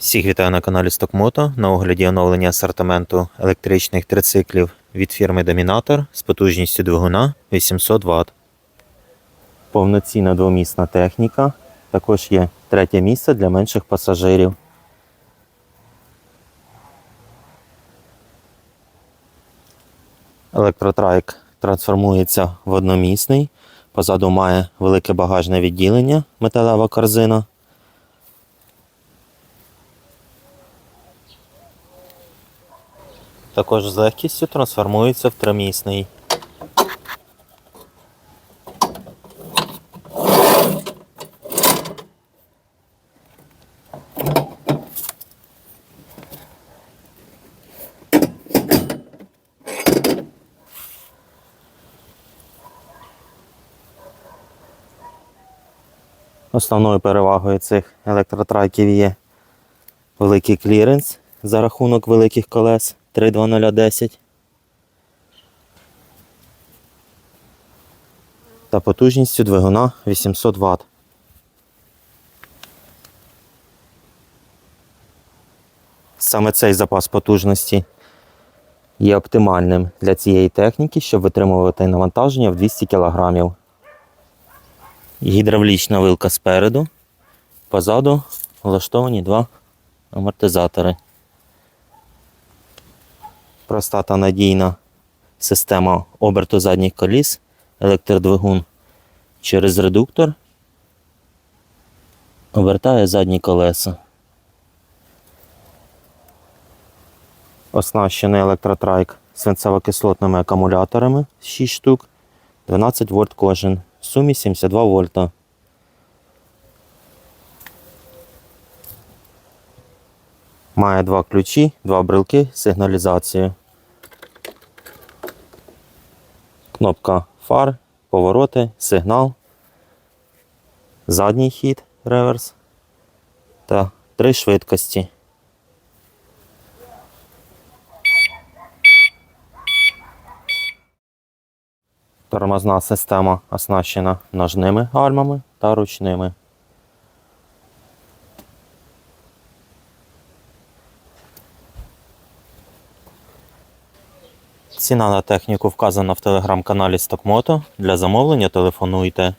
Всіх вітаю на каналі Стокмото. На огляді оновлення асортименту електричних трициклів від фірми Домінатор з потужністю двигуна 800 Вт. Повноцінна двомісна техніка. Також є третє місце для менших пасажирів. Електротрайк трансформується в одномісний. Позаду має велике багажне відділення, металева корзина. Також з легкістю трансформується в тримісний. Основною перевагою цих електротрайків є великий кліренс за рахунок великих колес 32010 та потужністю двигуна 800 Вт. Саме цей запас потужності є оптимальним для цієї техніки, щоб витримувати навантаження в 200 кг. Гідравлічна вилка спереду, позаду влаштовані два амортизатори. Проста та надійна система оберту задніх коліс, електродвигун через редуктор обертає задні колеса. Оснащений електротрайк свинцево-кислотними акумуляторами 6 штук, 12 вольт кожен, в сумі 72 вольта. Має два ключі, два брелки, сигналізацію. Кнопка фар, повороти, сигнал, задній хід, реверс та три швидкості. Тормозна система оснащена ножними гальмами та ручними. Ціна на техніку вказана в телеграм-каналі Стокмото. Для замовлення телефонуйте